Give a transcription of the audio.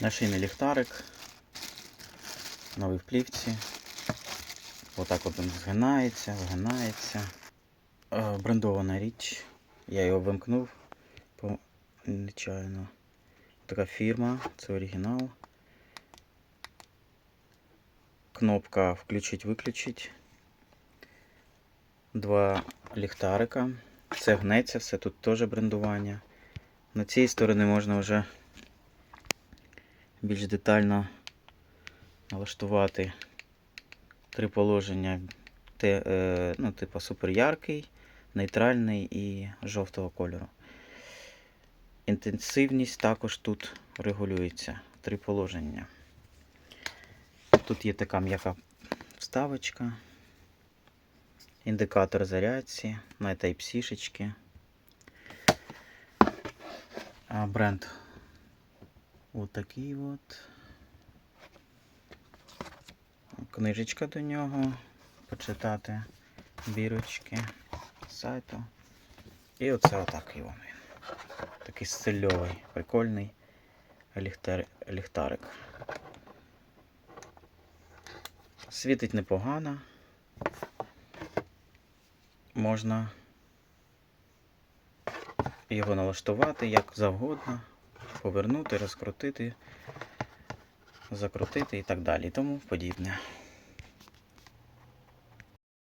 Нашийний ліхтарик. Новий в плівці. Отак от він згинається, вигинається. Е, Брендована річ. Я його вимкнув по нечайно. Така фірма, це оригінал. Кнопка включить-виключить. Два ліхтарика. Це гнеться, все тут теж брендування. На цій стороні можна вже більш детально налаштувати три положення. Те, е, ну, типу супер яркий, нейтральний і жовтого кольору. Інтенсивність також тут регулюється. Три положення. Тут є така м'яка вставочка, індикатор зарядці на Type-C. -шечки. Бренд отакий от. Книжечка до нього. Почитати бірочки сайту. І оце отак його він. Такий стильовий, прикольний ліхтар... ліхтарик. Світить непогано. Можна його налаштувати як завгодно, повернути, розкрутити, закрутити і так далі, тому подібне.